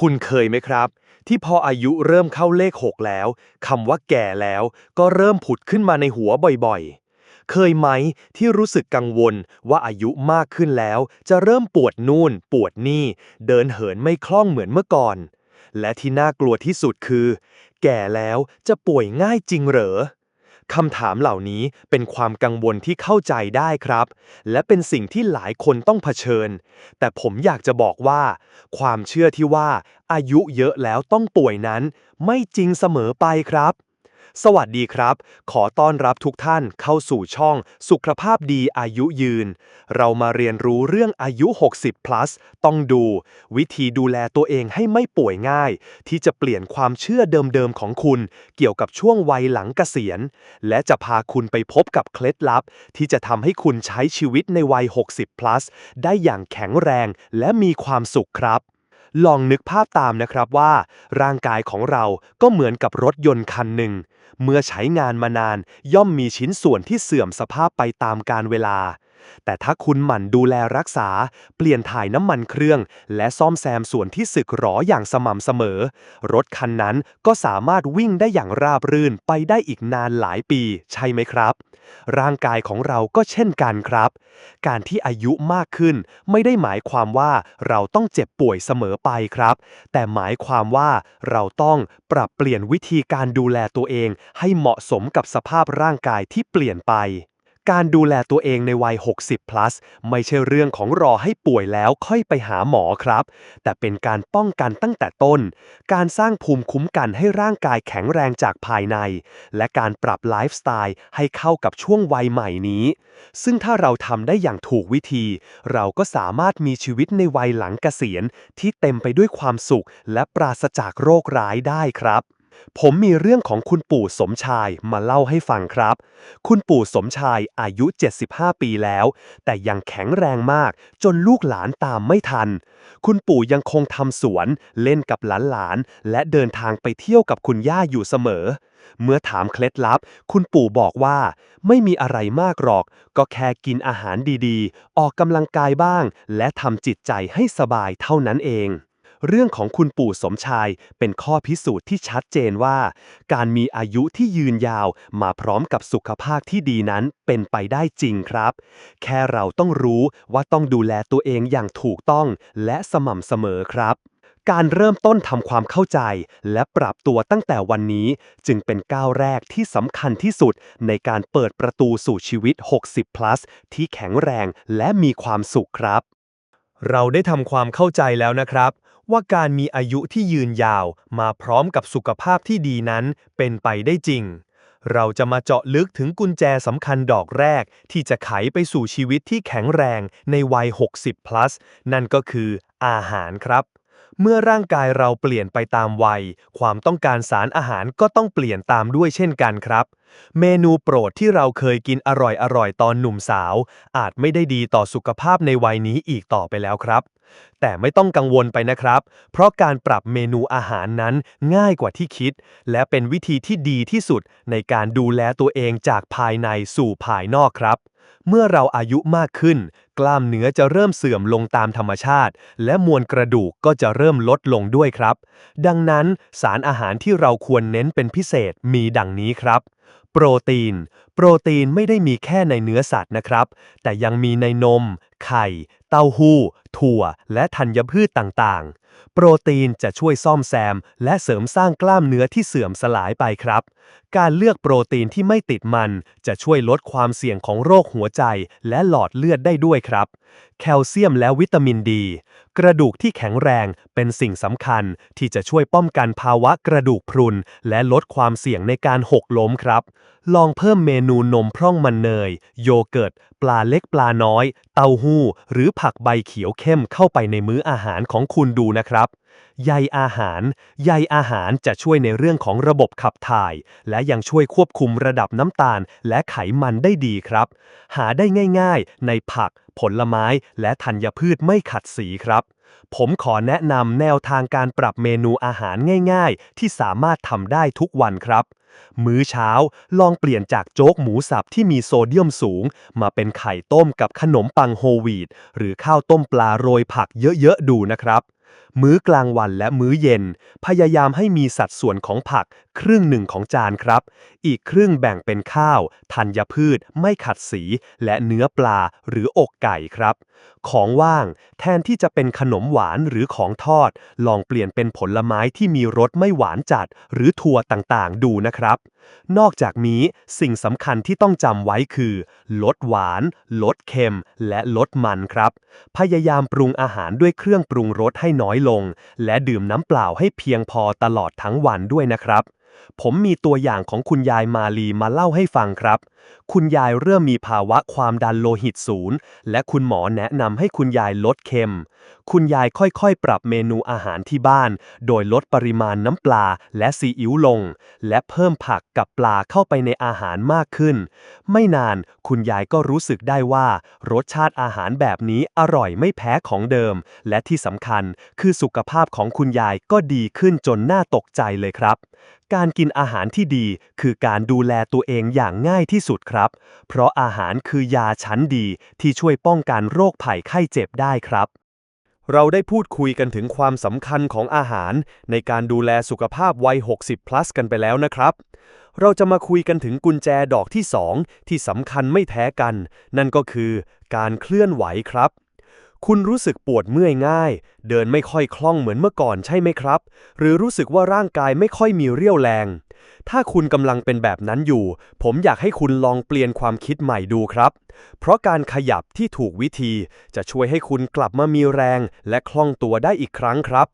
คุณเคยไหมครับ ที่พออายุเริ่มเข้าเลข 6 แล้วคำว่าแก่แล้ว ก็เริ่มผุดขึ้นมาในหัวบ่อยๆ เคยไหมที่รู้สึกกังวลว่าอายุมากขึ้นแล้ว จะเริ่มปวดนู่น ปวดนี่ เดินเหินไม่คล่องเหมือนเมื่อก่อน และที่น่ากลัวที่สุดคือ แก่แล้วจะป่วยง่ายจริงเหรอ คำถามเหล่านี้เป็นความกังวลที่เข้าใจได้ครับ และเป็นสิ่งที่หลายคนต้องเผชิญ แต่ผมอยากจะบอกว่า ความเชื่อที่ว่าอายุเยอะแล้วต้องป่วยนั้น ไม่จริงเสมอไปครับ สวัสดีครับ ขอต้อนรับทุกท่านเข้าสู่ช่องสุขภาพดีอายุยืน เรามาเรียนรู้เรื่องอายุ 60 plus ต้องดู วิธีดูแลตัวเองให้ไม่ป่วยง่าย ที่จะเปลี่ยนความเชื่อเดิมๆของคุณ เกี่ยวกับช่วงวัยหลังเกษียณ และจะพาคุณไปพบกับเคล็ดลับ ที่จะทำให้คุณใช้ชีวิตในวัย 60 plus ได้อย่างแข็งแรงและมีความสุขครับ ลองนึกภาพตามนะครับว่า ร่างกายของเราก็เหมือนกับรถยนต์คันหนึ่ง เมื่อใช้งานมานานย่อมมีชิ้นส่วนที่เสื่อมสภาพไปตามกาลเวลา แต่ถ้าคุณหมั่นดูแลรักษา เปลี่ยนถ่ายน้ำมันเครื่อง และซ่อมแซมส่วนที่สึกหรออย่างสม่ำเสมอ รถคันนั้นก็สามารถวิ่งได้อย่างราบรื่นไปได้อีกนานหลายปี ใช่ไหมครับ ร่างกายของเราก็เช่นกันครับ การที่อายุมากขึ้น ไม่ได้หมายความว่าเราต้องเจ็บป่วยเสมอไปครับ แต่หมายความว่าเราต้องปรับเปลี่ยนวิธีการดูแลตัวเอง ให้เหมาะสมกับสภาพร่างกายที่เปลี่ยนไป การดูแลตัวเองในวัย 60 plus ไม่ใช่เรื่องของรอให้ป่วยแล้วค่อยไปหาหมอครับ แต่เป็นการป้องกันตั้งแต่ต้น การสร้างภูมิคุ้มกันให้ร่างกายแข็งแรงจากภายใน และการปรับไลฟ์สไตล์ให้เข้ากับช่วงวัยใหม่นี้ ซึ่งถ้าเราทำได้อย่างถูกวิธี เราก็สามารถมีชีวิตในวัยหลังเกษียณที่เต็มไปด้วยความสุขและปราศจากโรคร้ายได้ครับ ผมมีเรื่องของคุณปู่สมชายมาเล่าให้ฟังครับ คุณปู่สมชายอายุ 75 ปีแล้ว แต่ยังแข็งแรงมาก จนลูกหลานตามไม่ทัน คุณปู่ยังคงทำสวน เล่นกับหลานๆ และเดินทางไปเที่ยวกับคุณย่าอยู่เสมอ เมื่อถามเคล็ดลับ คุณปู่บอกว่า ไม่มีอะไรมากหรอก ก็แค่กินอาหารดีๆ ออกกำลังกายบ้าง และทำจิตใจให้สบายเท่านั้นเอง เรื่องของคุณปู่สมชายเป็นข้อพิสูจน์ที่ชัดเจนว่า การมีอายุที่ยืนยาวมาพร้อมกับสุขภาพที่ดีนั้นเป็นไปได้จริงครับ แค่เราต้องรู้ว่าต้องดูแลตัวเองอย่างถูกต้องและสม่ำเสมอครับการเริ่มต้นทำความเข้าใจ และปรับตัวตั้งแต่วันนี้จึงเป็นก้าวแรกที่สำคัญที่สุด ในการเปิดประตูสู่ชีวิต 60 plus ที่แข็งแรงและมีความสุขครับ เราได้ทำความเข้าใจแล้วนะครับ ว่าการมีอายุที่ยืนยาวมาพร้อมกับสุขภาพที่ดีนั้นเป็นไปได้จริง เราจะมาเจาะลึกถึงกุญแจสำคัญดอกแรก ที่จะไขไปสู่ชีวิตที่แข็งแรงในวัย 60 plus นั่นก็คืออาหารครับ เมื่อร่างกายเราเปลี่ยนไปตามวัย ความต้องการสารอาหารก็ต้องเปลี่ยนตามด้วยเช่นกันครับเมนูโปรดที่เราเคยกินอร่อยๆ ตอนหนุ่มสาว อาจไม่ได้ดีต่อสุขภาพในวัยนี้อีกต่อไปแล้วครับ แต่ไม่ต้องกังวลไปนะครับ เพราะการปรับเมนูอาหารนั้นง่ายกว่าที่คิด และเป็นวิธีที่ดีที่สุดในการดูแลตัวเองจากภายในสู่ภายนอกครับ เมื่อเราอายุมากขึ้น กล้ามเนื้อจะเริ่มเสื่อมลงตามธรรมชาติ และมวลกระดูกก็จะเริ่มลดลงด้วยครับ ดังนั้นสารอาหารที่เราควรเน้นเป็นพิเศษมีดังนี้ครับโปรตีน โปรตีนไม่ได้มีแค่ในเนื้อสัตว์นะครับ แต่ยังมีในนม ไข่ เต้าหู้ ถั่ว และธัญพืชต่างๆ โปรตีนจะช่วยซ่อมแซม และเสริมสร้างกล้ามเนื้อที่เสื่อมสลายไปครับ การเลือกโปรตีนที่ไม่ติดมัน จะช่วยลดความเสี่ยงของโรคหัวใจ และหลอดเลือดได้ด้วยครับ แคลเซียมและวิตามินดี กระดูกที่แข็งแรงเป็นสิ่งสำคัญที่จะช่วยป้องกันภาวะกระดูกพรุน และลดความเสี่ยงในการหกล้มครับ ลองเพิ่มเมนูนมพร่องมันเนย โยเกิร์ต ปลาเล็กปลาน้อย เต้าหู้ หรือผักผักใบเขียวเข้มเข้าไปในมื้ออาหารของคุณดูนะครับ ใยอาหาร ใยอาหารจะช่วยในเรื่องของระบบขับถ่าย และยังช่วยควบคุมระดับน้ำตาลและไขมันได้ดีครับ หาได้ง่ายๆ ในผัก ผลไม้และธัญพืชไม่ขัดสีครับ ผมขอแนะนำแนวทางการปรับเมนูอาหารง่ายๆ ที่สามารถทำได้ทุกวันครับ มื้อเช้าลองเปลี่ยนจากโจ๊กหมูสับที่มีโซเดียมสูง มาเป็นไข่ต้มกับขนมปังโฮลวีตหรือข้าวต้มปลาโรยผักเยอะๆดูนะครับ มื้อกลางวันและมื้อเย็น พยายามให้มีสัดส่วนของผักครึ่งหนึ่งของจานครับ อีกครึ่งแบ่งเป็นข้าว ธัญพืช ไม่ขัดสี และเนื้อปลาหรืออกไก่ครับ ของว่างแทนที่จะเป็นขนมหวานหรือของทอด ลองเปลี่ยนเป็นผลไม้ที่มีรสไม่หวานจัด หรือถั่วต่างๆ ดูนะครับ นอกจากนี้สิ่งสำคัญที่ต้องจำไว้คือ ลดหวาน ลดเค็ม และลดมันครับ พยายามปรุงอาหารด้วยเครื่องปรุงรสให้น้อยลง และดื่มน้ำเปล่าให้เพียงพอตลอดทั้งวันด้วยนะครับ ผมมีตัวอย่างของคุณยายมาลีมาเล่าให้ฟังครับ คุณยายเริ่มมีภาวะความดันโลหิตสูง และคุณหมอแนะนำให้คุณยายลดเค็ม คุณยายค่อยๆ ปรับเมนูอาหารที่บ้าน โดยลดปริมาณน้ำปลาและซีอิ๊วลง และเพิ่มผักกับปลาเข้าไปในอาหารมากขึ้น ไม่นานคุณยายก็รู้สึกได้ว่า รสชาติอาหารแบบนี้อร่อยไม่แพ้ของเดิม และที่สำคัญคือสุขภาพของคุณยายก็ดีขึ้นจนน่าตกใจเลยครับ การกินอาหารที่ดีคือการดูแลตัวเองอย่างง่ายที่สุดครับ เพราะอาหารคือยาชั้นดีที่ช่วยป้องกันโรคภัยไข้เจ็บได้ครับ เราได้พูดคุยกันถึงความสำคัญของอาหาร ในการดูแลสุขภาพวัย 60 plus กันไปแล้วนะครับ เราจะมาคุยกันถึงกุญแจดอกที่ 2 ที่สำคัญไม่แพ้กัน นั่นก็คือการเคลื่อนไหวครับ คุณรู้สึกปวดเมื่อยง่าย เดินไม่ค่อยคล่องเหมือนเมื่อก่อนใช่ไหมครับ หรือรู้สึกว่าร่างกายไม่ค่อยมีเรี่ยวแรง ถ้าคุณกำลังเป็นแบบนั้นอยู่ ผมอยากให้คุณลองเปลี่ยนความคิดใหม่ดูครับ เพราะการขยับที่ถูกวิธีจะช่วยให้คุณกลับมามีแรง และคล่องตัวได้อีกครั้งครับ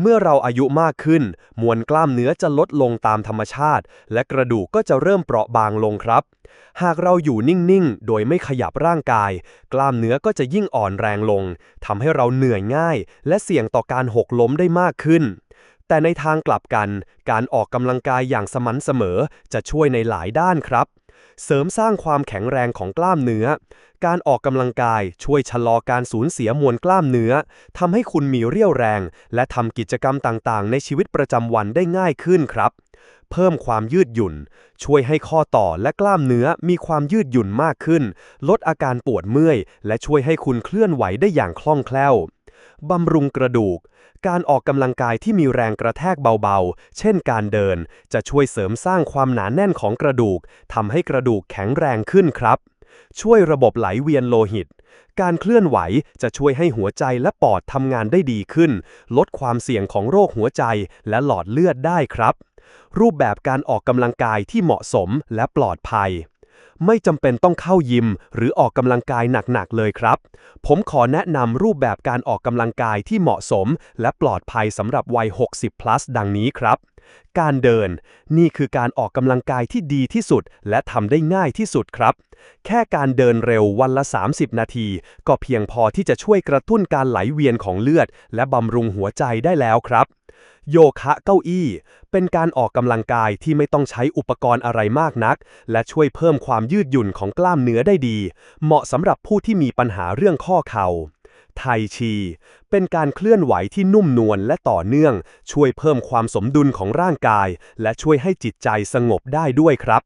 เมื่อเราอายุมากขึ้น มวลกล้ามเนื้อจะลดลงตามธรรมชาติ และกระดูกก็จะเริ่มเปราะบางลงครับ หากเราอยู่นิ่ง ๆ โดยไม่ขยับร่างกาย กล้ามเนื้อก็จะยิ่งอ่อนแรงลงทำให้เราเหนื่อยง่าย และเสี่ยงต่อการหกล้มได้มากขึ้นแต่ในทางกลับกัน การออกกำลังกายอย่างสม่ำเสมอจะช่วยในหลายด้านครับ เสริมสร้างความแข็งแรงของกล้ามเนื้อ การออกกำลังกายช่วยชะลอการสูญเสียมวลกล้ามเนื้อทำให้คุณมีเรี่ยวแรง และทำกิจกรรมต่างๆ ในชีวิตประจำวันได้ง่ายขึ้นครับ เพิ่มความยืดหยุ่น ช่วยให้ข้อต่อและกล้ามเนื้อมีความยืดหยุ่นมากขึ้น ลดอาการปวดเมื่อย และช่วยให้คุณเคลื่อนไหวได้อย่างคล่องแคล่ว บำรุงกระดูก การออกกำลังกายที่มีแรงกระแทกเบาๆ เช่นการเดิน จะช่วยเสริมสร้างความหนาแน่นของกระดูกทำให้กระดูกแข็งแรงขึ้นครับ ช่วยระบบไหลเวียนโลหิต การเคลื่อนไหวจะช่วยให้หัวใจและปอดทำงานได้ดีขึ้น ลดความเสี่ยงของโรคหัวใจและหลอดเลือดได้ครับ รูปแบบการออกกำลังกายที่เหมาะสมและปลอดภัย ไม่จำเป็นต้องเข้ายิม หรือออกกำลังกายหนักๆเลยครับ ผมขอแนะนำรูปแบบการออกกำลังกายที่เหมาะสม และปลอดภัยสำหรับวัย 60 plus ดังนี้ครับ การเดิน นี่คือการออกกำลังกายที่ดีที่สุด และทำได้ง่ายที่สุดครับ แค่การเดินเร็ววันละ 30 นาที ก็เพียงพอที่จะช่วยกระตุ้นการไหลเวียนของเลือด และบำรุงหัวใจได้แล้วครับ โยคะเก้าอี้ เป็นการออกกำลังกายที่ไม่ต้องใช้อุปกรณ์อะไรมากนัก และช่วยเพิ่มความยืดหยุ่นของกล้ามเนื้อได้ดี เหมาะสำหรับผู้ที่มีปัญหาเรื่องข้อเข่าไทชี เป็นการเคลื่อนไหวที่นุ่มนวลและต่อเนื่อง ช่วยเพิ่มความสมดุลของร่างกาย และช่วยให้จิตใจสงบได้ด้วยครับ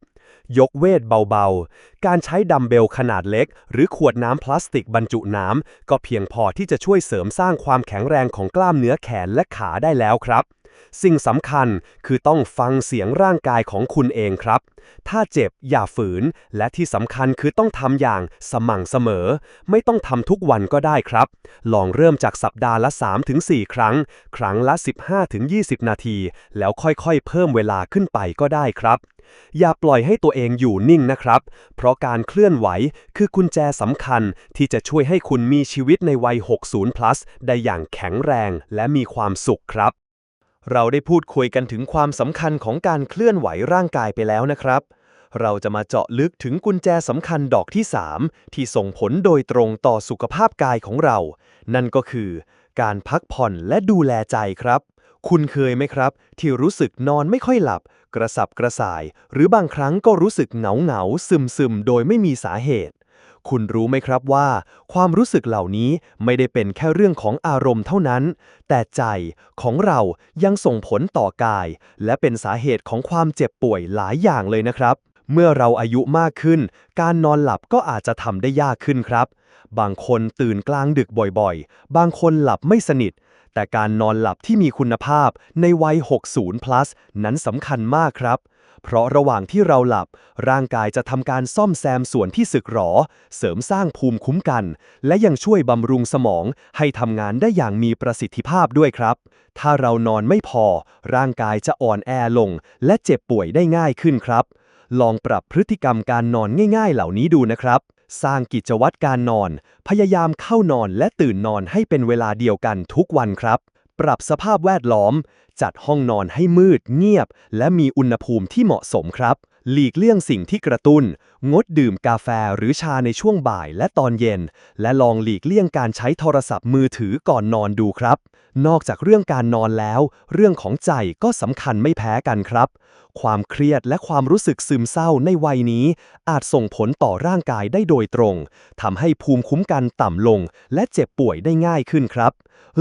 ยกเวทเบาๆ การใช้ดัมเบลขนาดเล็ก หรือขวดน้ำพลาสติกบรรจุน้ำ ก็เพียงพอที่จะช่วยเสริมสร้างความแข็งแรงของกล้ามเนื้อแขนและขาได้แล้วครับ สิ่งสำคัญคือต้องฟังเสียงร่างกายของคุณเองครับ ถ้าเจ็บอย่าฝืน และที่สำคัญคือต้องทำอย่างสม่ำเสมอ ไม่ต้องทำทุกวันก็ได้ครับ ลองเริ่มจากสัปดาห์ละ 3-4 ครั้ง ครั้งละ 15-20 นาที แล้วค่อยๆ เพิ่มเวลาขึ้นไปก็ได้ครับอย่าปล่อยให้ตัวเองอยู่นิ่งนะครับ เพราะการเคลื่อนไหวคือกุญแจสำคัญที่จะช่วยให้คุณมีชีวิตในวัย 60 plus ได้อย่างแข็งแรงและมีความสุขครับ เราได้พูดคุยกันถึงความสำคัญของการเคลื่อนไหวร่างกายไปแล้วนะครับ เราจะมาเจาะลึกถึงกุญแจสำคัญดอกที่ 3 ที่ส่งผลโดยตรงต่อสุขภาพกายของเรา นั่นก็คือ การพักผ่อนและดูแลใจครับ คุณเคยไหมครับ ที่รู้สึกนอนไม่ค่อยหลับ กระสับกระส่าย หรือบางครั้งก็รู้สึกเหงาเหงาซึมซึมโดยไม่มีสาเหตุ คุณรู้ไหมครับว่า ความรู้สึกเหล่านี้ไม่ได้เป็นแค่เรื่องของอารมณ์เท่านั้น แต่ใจของเรายังส่งผลต่อกาย และเป็นสาเหตุของความเจ็บป่วยหลายอย่างเลยนะครับ เมื่อเราอายุมากขึ้น การนอนหลับก็อาจจะทำได้ยากขึ้นครับ บางคนตื่นกลางดึกบ่อยๆ บางคนหลับไม่สนิทแต่การนอนหลับที่มีคุณภาพในวัย 60 plus นั้นสำคัญมากครับ เพราะระหว่างที่เราหลับ ร่างกายจะทำการซ่อมแซมส่วนที่สึกหรอ เสริมสร้างภูมิคุ้มกัน และยังช่วยบำรุงสมองให้ทำงานได้อย่างมีประสิทธิภาพด้วยครับ ถ้าเรานอนไม่พอ ร่างกายจะอ่อนแอลง และเจ็บป่วยได้ง่ายขึ้นครับ ลองปรับพฤติกรรมการนอนง่ายๆ เหล่านี้ดูนะครับสร้างกิจวัตรการนอน พยายามเข้านอนและตื่นนอนให้เป็นเวลาเดียวกันทุกวันครับ ปรับสภาพแวดล้อม จัดห้องนอนให้มืดเงียบ และมีอุณหภูมิที่เหมาะสมครับ หลีกเลี่ยงสิ่งที่กระตุ้น งดดื่มกาแฟหรือชาในช่วงบ่ายและตอนเย็น และลองหลีกเลี่ยงการใช้โทรศัพท์มือถือก่อนนอนดูครับ นอกจากเรื่องการนอนแล้ว เรื่องของใจก็สำคัญไม่แพ้กันครับ ความเครียดและความรู้สึกซึมเศร้าในวัยนี้ อาจส่งผลต่อร่างกายได้โดยตรงทำให้ภูมิคุ้มกันต่ำลง และเจ็บป่วยได้ง่ายขึ้นครับ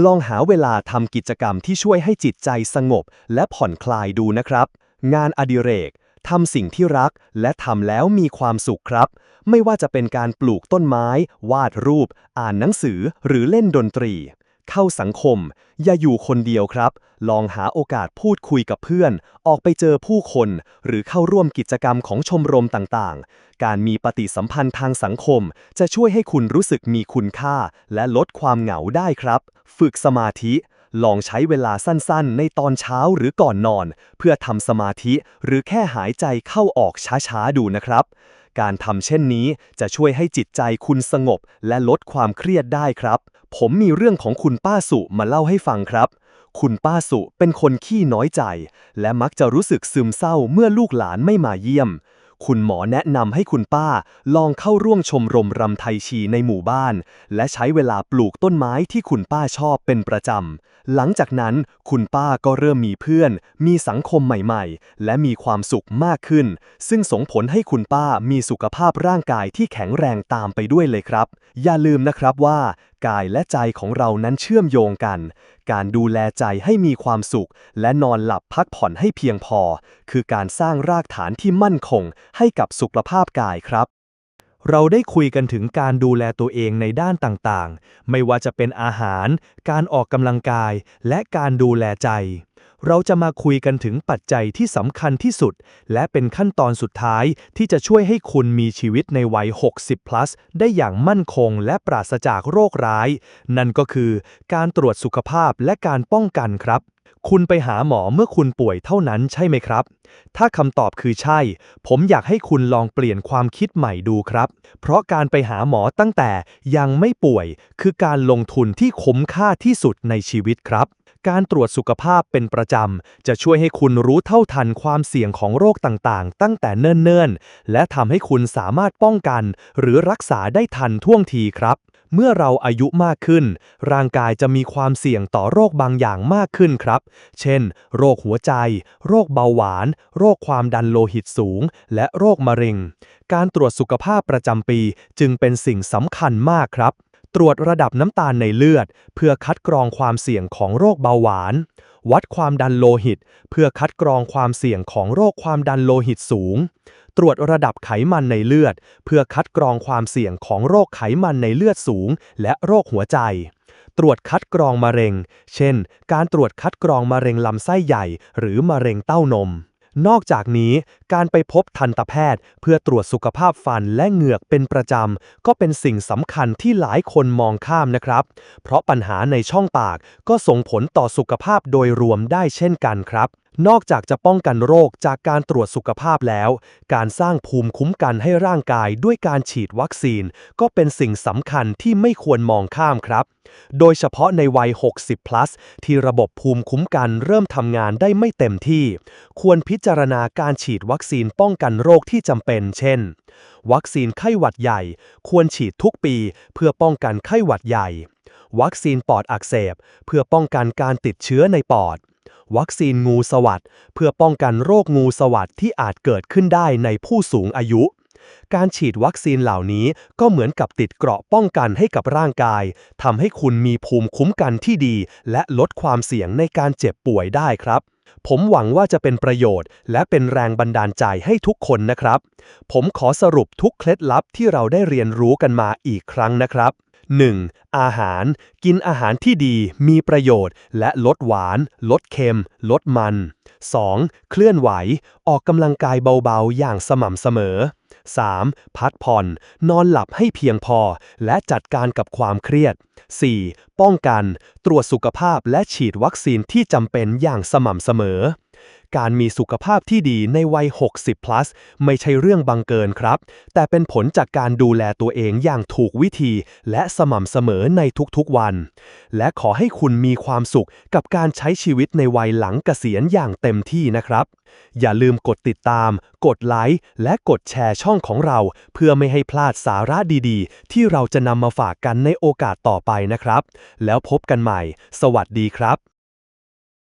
ลองหาเวลาทำกิจกรรมที่ช่วยให้จิตใจสงบ และผ่อนคลายดูนะครับ งานอดิเรกทำสิ่งที่รักและทำแล้วมีความสุขครับ ไม่ว่าจะเป็นการปลูกต้นไม้ วาดรูป อ่านหนังสือ หรือเล่นดนตรี เข้าสังคม อย่าอยู่คนเดียวครับ ลองหาโอกาสพูดคุยกับเพื่อน ออกไปเจอผู้คน หรือเข้าร่วมกิจกรรมของชมรมต่างๆ การมีปฏิสัมพันธ์ทางสังคม จะช่วยให้คุณรู้สึกมีคุณค่า และลดความเหงาได้ครับ ฝึกสมาธิ ลองใช้เวลาสั้นๆ ในตอนเช้าหรือก่อนนอน เพื่อทำสมาธิ หรือแค่หายใจเข้าออกช้าๆ ดูนะครับ การทำเช่นนี้จะช่วยให้จิตใจคุณสงบ และลดความเครียดได้ครับ ผมมีเรื่องของคุณป้าสุมาเล่าให้ฟังครับ คุณป้าสุเป็นคนขี้น้อยใจ และมักจะรู้สึกซึมเศร้าเมื่อลูกหลานไม่มาเยี่ยม คุณหมอแนะนำให้คุณป้าลองเข้าร่วมชมรมรำไทยชีในหมู่บ้าน และใช้เวลาปลูกต้นไม้ที่คุณป้าชอบเป็นประจำ หลังจากนั้นคุณป้าก็เริ่มมีเพื่อน มีสังคมใหม่ๆ และมีความสุขมากขึ้น ซึ่งส่งผลให้คุณป้ามีสุขภาพร่างกายที่แข็งแรงตามไปด้วยเลยครับ อย่าลืมนะครับว่า กายและใจของเรานั้นเชื่อมโยงกัน การดูแลใจให้มีความสุข และนอนหลับพักผ่อนให้เพียงพอ คือการสร้างรากฐานที่มั่นคง ให้กับสุขภาพกายครับเราได้คุยกันถึงการดูแลตัวเองในด้านต่างๆ ไม่ว่าจะเป็นอาหาร การออกกำลังกาย และการดูแลใจ เราจะมาคุยกันถึงปัจจัยที่สำคัญที่สุด และเป็นขั้นตอนสุดท้ายที่จะช่วยให้คุณมีชีวิตในวัย 60 plus ได้อย่างมั่นคงและปราศจากโรคร้าย นั่นก็คือการตรวจสุขภาพและการป้องกันครับ คุณไปหาหมอเมื่อคุณป่วยเท่านั้นใช่ไหมครับ ถ้าคำตอบคือใช่ ผมอยากให้คุณลองเปลี่ยนความคิดใหม่ดูครับ เพราะการไปหาหมอตั้งแต่ยังไม่ป่วย คือการลงทุนที่คุ้มค่าที่สุดในชีวิตครับการตรวจสุขภาพเป็นประจำ จะช่วยให้คุณรู้เท่าทันความเสี่ยงของโรคต่างๆ ตั้งแต่เนิ่นๆ และทำให้คุณสามารถป้องกัน หรือรักษาได้ทันท่วงทีครับ เมื่อเราอายุมากขึ้น ร่างกายจะมีความเสี่ยงต่อโรคบางอย่างมากขึ้นครับ เช่น โรคหัวใจ โรคเบาหวาน โรคความดันโลหิตสูง และโรคมะเร็ง การตรวจสุขภาพประจำปีจึงเป็นสิ่งสำคัญมากครับ ตรวจระดับน้ำตาลในเลือด เพื่อคัดกรองความเสี่ยงของโรคเบาหวาน วัดความดันโลหิต เพื่อคัดกรองความเสี่ยงของโรคความดันโลหิตสูง ตรวจระดับไขมันในเลือด เพื่อคัดกรองความเสี่ยงของโรคไขมันในเลือดสูง และโรคหัวใจ ตรวจคัดกรองมะเร็ง เช่น การตรวจคัดกรองมะเร็งลำไส้ใหญ่ หรือมะเร็งเต้านม นอกจากนี้การไปพบทันตแพทย์ เพื่อตรวจสุขภาพฟันและเหงือกเป็นประจำ ก็เป็นสิ่งสำคัญที่หลายคนมองข้ามนะครับ เพราะปัญหาในช่องปากก็ส่งผลต่อสุขภาพโดยรวมได้เช่นกันครับ นอกจากจะป้องกันโรคจากการตรวจสุขภาพแล้ว การสร้างภูมิคุ้มกันให้ร่างกายด้วยการฉีดวัคซีน ก็เป็นสิ่งสำคัญที่ไม่ควรมองข้ามครับ โดยเฉพาะในวัย 60 plus ที่ระบบภูมิคุ้มกันเริ่มทำงานได้ไม่เต็มที่ ควรพิจารณาการฉีดวัคซีนป้องกันโรคที่จำเป็น เช่น วัคซีนไข้หวัดใหญ่ ควรฉีดทุกปีเพื่อป้องกันไข้หวัดใหญ่ วัคซีนปอดอักเสบ เพื่อป้องกันการติดเชื้อในปอด วัคซีนงูสวัสดเพื่อป้องกันโรคงูสวัสดที่อาจเกิดขึ้นได้ในผู้สูงอายุ การฉีดวัคซีนเหล่านี้ก็เหมือนกับติดเกราะป้องกันให้กับร่างกายทำให้คุณมีภูมิคุ้มกันที่ดี และลดความเสี่ยงในการเจ็บป่วยได้ครับผมหวังว่าจะเป็นประโยชน์ และเป็นแรงบันดาลใจให้ทุกคนนะครับ ผมขอสรุปทุกเคล็ดลับที่เราได้เรียนรู้กันมาอีกครั้งนะครับ 1. อาหาร กินอาหารที่ดี มีประโยชน์ และลดหวาน ลดเค็ม ลดมัน 2. เคลื่อนไหว ออกกำลังกายเบาๆ อย่างสม่ำเสมอ 3. พักผ่อน นอนหลับให้เพียงพอ และจัดการกับความเครียด 4. ป้องกัน ตรวจสุขภาพและฉีดวัคซีนที่จำเป็นอย่างสม่ำเสมอ การมีสุขภาพที่ดีในวัย 60 plus ไม่ใช่เรื่องบังเกินครับ แต่เป็นผลจากการดูแลตัวเองอย่างถูกวิธี และสม่ำเสมอในทุกๆวัน และขอให้คุณมีความสุขกับการใช้ชีวิตในวัยหลังเกษียณอย่างเต็มที่นะครับ อย่าลืมกดติดตาม กดไลค์ และกดแชร์ช่องของเรา เพื่อไม่ให้พลาดสาระดีๆ ที่เราจะนำมาฝากกันในโอกาสต่อไปนะครับ แล้วพบกันใหม่ สวัสดีครับ